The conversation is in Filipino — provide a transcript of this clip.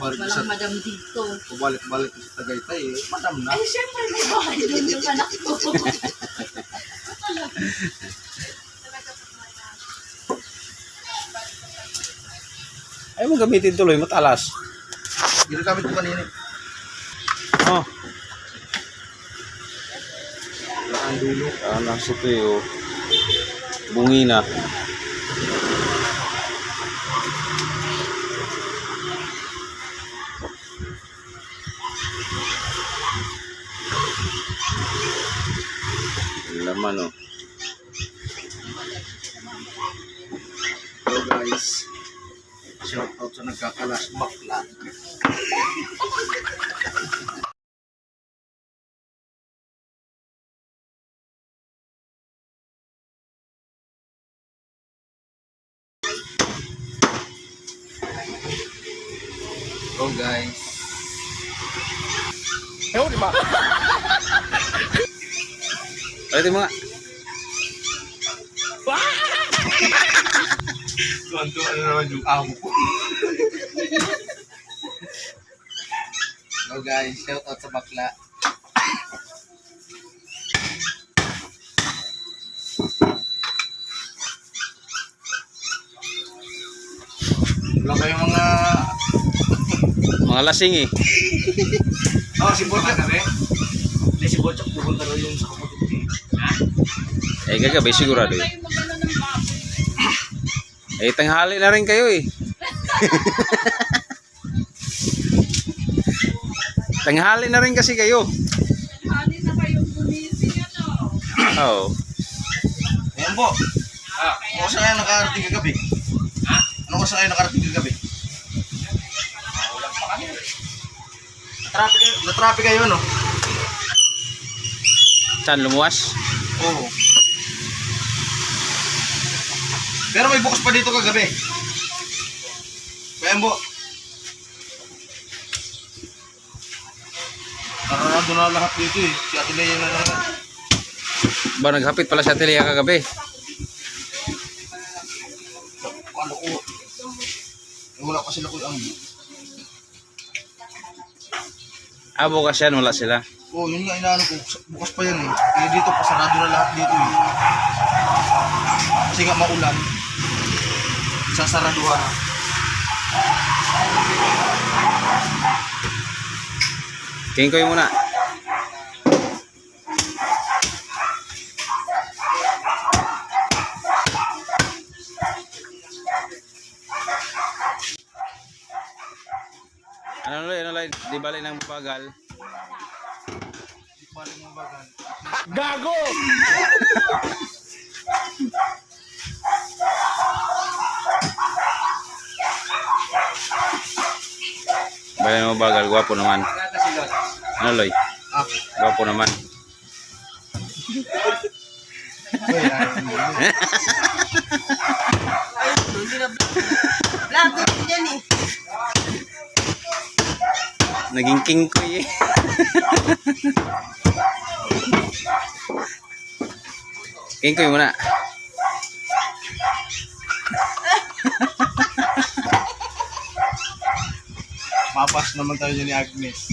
Sa Walang madam dito. pabalik-balik sa Tagaytay eh. Madam na. Ay, syempre may bahay doon yung anak ko. Ay mo gamitin tuloy, matalas. Ginagamit ko kanina. Oh. Ang dulo. Ah, nasa ito eh, oh. Bungi na. Laman oh. Hello guys. Shout out sa nagkakalas bakla. Hello guys. Pwede mga. Tuwan-tuwa na naman yung amo ko. Hello guys, shout out sa bakla. Wala kayong mga... Mga lasing eh. Oh, si Bochok? Hindi, si Bochok pupunta rin yung sa kapatid. Eh, gagabi sigurado eh. Eh, tanghali na rin kayo eh. tanghali na rin kasi kayo. Oo. Ayan po. Ah, ano sa kayo nakarating kagabi? Ha? Ano sa kayo nakarating kagabi? Na-traffic kayo, na-traffic kayo, no? Saan lumuwas? Oo. Pero may bukas pa dito kagabi. Kaya mo. Sarado na lahat dito eh. Si Ate Lea na naman. Ba, naghapit pala sa atelier kagabi. Ano ko? Wala pa sila ko ang... Ah, bukas yan, wala sila. Oo, oh, yun nga inaano ko. Bukas pa yan eh. Eh dito pa sarado na lahat dito eh. Kasi nga maulan. Sasaraduhan. King ko muna. Ano loy, ano loy, di bali ng bagal. Balik mo bagal. Bali ng bagal, gwapo naman. Ano loy, Ah, gwapo naman. ah, Lahat doon yan eh. Naging king ko eh. king ko muna. Mapas naman tayo ni Agnes.